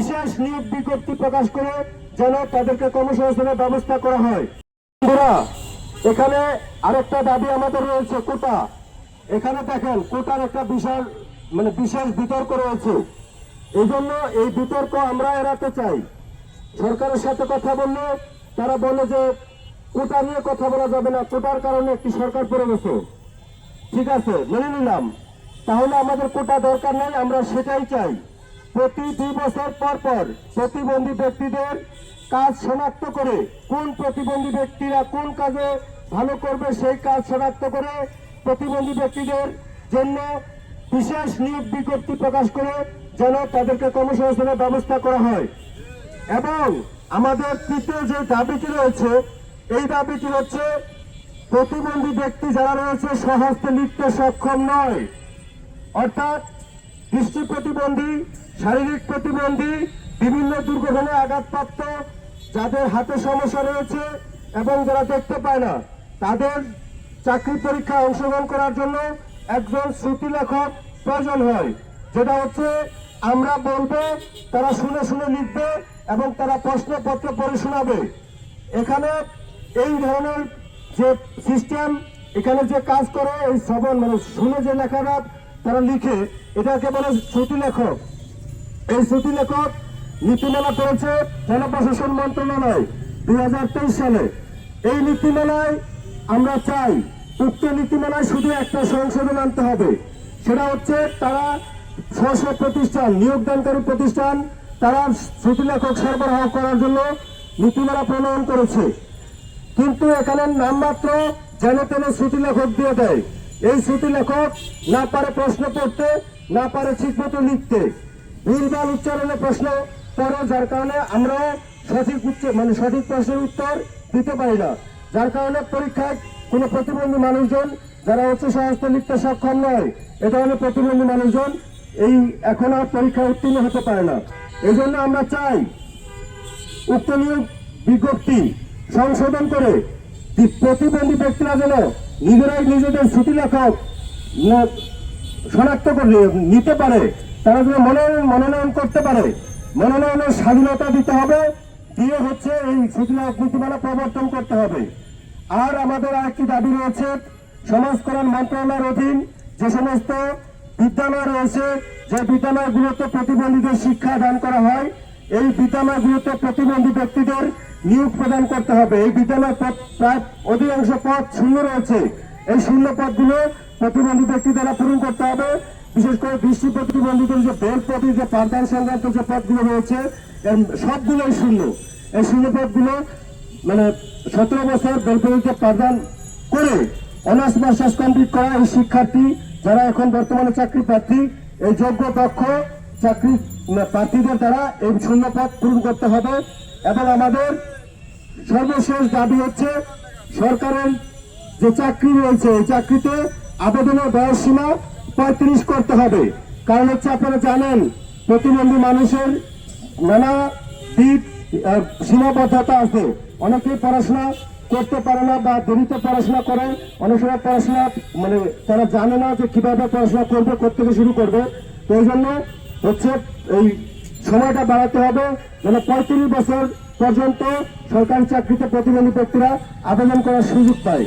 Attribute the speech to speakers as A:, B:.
A: বিশেষ নিয়োগ বিজ্ঞপ্তি প্রকাশ করে যেন তাদেরকে কর্মসংস্থানের ব্যবস্থা করা হয়। এখানে আরেকটা দাবি আমাদের রয়েছে, কোটা। এখানে দেখেন, কোটার একটা বিশাল মানে বিশেষ বিতর্ক রয়েছে। এই জন্য এই বিতর্ক আমরা এড়াতে চাই। সরকারের সাথে কথা বললে তারা বলে যে কোটা নিয়ে কথা বলা যাবে না, কোটার কারণে একটি সরকার পড়ে গেছে। ঠিক আছে, মেনে নিলাম। তাহলে আমাদের কোটা দরকার নেই, আমরা সেটাই চাই। প্রতি দুই বছর পর পর প্রতিবন্ধী ব্যক্তিদের কাজ শনাক্ত করে কোন প্রতিবন্ধী ব্যক্তিরা কোন কাজে ভালো করবে সেই কাজ শনাক্ত করে প্রতিবন্ধী ব্যক্তিদের জন্য বিশেষ নিয়োগ বিজ্ঞপ্তি প্রকাশ করে যেন তাদেরকে কর্মসংস্থানের ব্যবস্থা করা হয়। এবং আমাদের তৃতীয় যে দাবিটি রয়েছে, এই দাবিটি হচ্ছে প্রতিবন্ধী ব্যক্তি যারা রয়েছে স্বহস্তে লিখতে সক্ষম নয়। অর্থাৎ দৃষ্টি প্রতিবন্ধী, শারীরিক প্রতিবন্ধী, বিভিন্ন দুর্ঘটনায় আঘাতপ্রাপ্ত, যাদের হাতে সমস্যা রয়েছে এবং যারা দেখতে পায় না, তাদের চাকরি পরীক্ষায় অংশগ্রহণ করার জন্য একজন শ্রুতি লেখক প্রয়োজন হয়। যেটা হচ্ছে, আমরা বলব, তারা শুনে শুনে লিখবে এবং তারা প্রশ্নপত্র পড়ে শোনাবে। এখানে এই ধরনের যে সিস্টেম এখানে যে কাজ করে, এই শ্রবণ মানে শুনে যে লেখাটা তারা লিখে এটাকে বলে শ্রুতি লেখক। এই শ্রুতি লেখক নীতিমালা করেছে জনপ্রশাসন মন্ত্রণালয় দুই হাজার তেইশ সালে। এই নীতিমালায় আমরা চাই উক্ত নীতিমালায় শুধু একটা সংশোধন আনতে হবে। সেটা হচ্ছে তারা স্ব প্রতিষ্ঠান, নিয়োগদানকারী প্রতিষ্ঠান, তারা শ্রুতি লেখক সরবরাহ করার জন্য নীতিমালা প্রণয়ন করেছে। কিন্তু এখানে নামমাত্র যেন তেন শ্রুতি লেখক দিয়ে দেয়। এই শ্রুতি লেখক না পারে প্রশ্ন পড়তে, না পারে ঠিকমতো লিখতে। ভুলভাল উচ্চারণে প্রশ্ন পড়ে, যার কারণে আমরা সঠিক মানে সঠিক প্রশ্নের উত্তর দিতে পারি না। যার কারণে পরীক্ষায় কোনো প্রতিবন্ধী মানুষজন যারা উচ্চ সাহস্ত লিখতে সক্ষম নয়, এ ধরনের প্রতিবন্ধী মানুষজন এই এখন আর পরীক্ষায় উত্তীর্ণ হতে পারে না। এই জন্য আমরা চাই উক্ত নিয়োগ বিজ্ঞপ্তি সংশোধন করে প্রতিবন্ধী ব্যক্তিরা যেন নিজেরাই নিজেদের ছুটি লেখক শনাক্ত করে নিতে পারে। তারা যেন মনোনয়ন মনোনয়ন করতে পারে। মনোনয়নের স্বাধীনতা দিতে হবে। দিয়ে হচ্ছে এই ছুটি লেখক নীতিমালা প্রবর্তন করতে হবে। আর আমাদের আরেকটি দাবি রয়েছে, সমাজ কল্যাণ মন্ত্রণালয়ের অধীন যে সমস্ত বিদ্যালয় রয়েছে, যে বিদ্যালয়গুলোতে প্রতিবন্ধীদের শিক্ষা দান করা হয় এই বিদ্যালয়গুলোতে প্রতিবন্ধী ব্যক্তিদের নিয়োগ প্রদান করতে হবে। এই বিদ্যালয় পদ প্রায় অধিকাংশ পদ শূন্য রয়েছে। এই শূন্য পদগুলো প্রতিবন্ধী ব্যক্তি দ্বারা পূরণ করতে হবে। বিশেষ করে দৃষ্টি প্রতিবন্ধীদের যে বেল প্রতি যে পাঠদান সংক্রান্ত যে পদগুলো রয়েছে সবগুলোই শূন্য। এই শূন্য পদগুলো মানে সতেরো বছর বেলপরিতে পাঠদান করে অনার্স মাস্টার্স কমপ্লিট করা এই শিক্ষার্থী, যারা এখন বর্তমানে চাকরি প্রার্থী, এই যোগ্য দক্ষ চাকরি প্রার্থীদের দ্বারা এই শূন্যপদ পূরণ করতে হবে এবং আমাদের সর্বশেষ দাবি হচ্ছে সরকারের যে চাকরি রয়েছে, এই চাকরিতে আবেদনের বয়স সীমা পঁয়ত্রিশ করতে হবে। কারণ হচ্ছে আপনারা জানেন, প্রতিবন্ধী মানুষের নানা দিক সীমাবদ্ধতা আছে। অনেকেই পড়াশোনা করতে পারে না বা দেরিতে পড়াশোনা করে। অনেক সময় পড়াশোনা মানে তারা জানে না যে কীভাবে পড়াশোনা করবে করতে শুরু করবে। তো এই জন্য হচ্ছে এই সময়টা বাড়াতে হবে যেন পঁয়ত্রিশ বছর পর্যন্ত সরকারি চাকরিতে প্রতিবন্ধী ব্যক্তিরা আবেদন করার সুযোগ পায়।